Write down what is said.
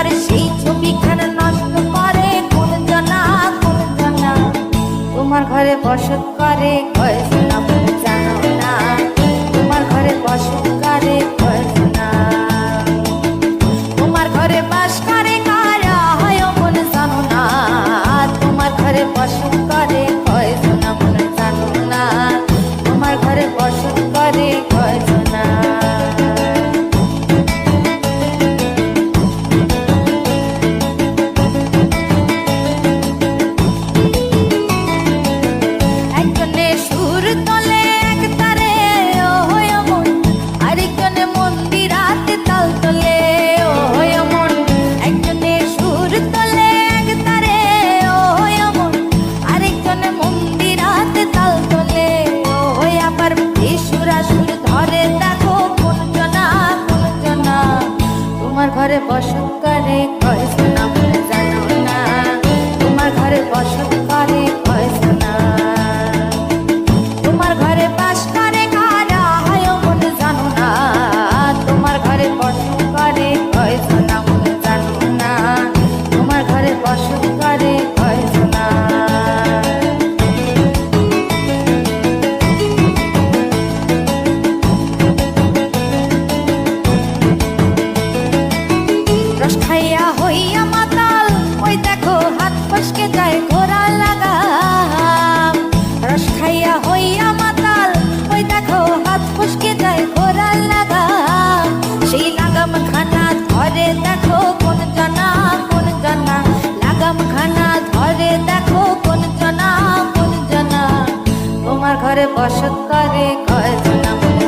এবার সেই করে কোন জনা, কোন তোমার ঘরে বসত করে জানো না। তোমার ঘরে বসত করে ঘরে বসত করে কয় শোনা বলে জানো না তোমার ঘরে বসত আমার ঘরে বসত করে কয়জন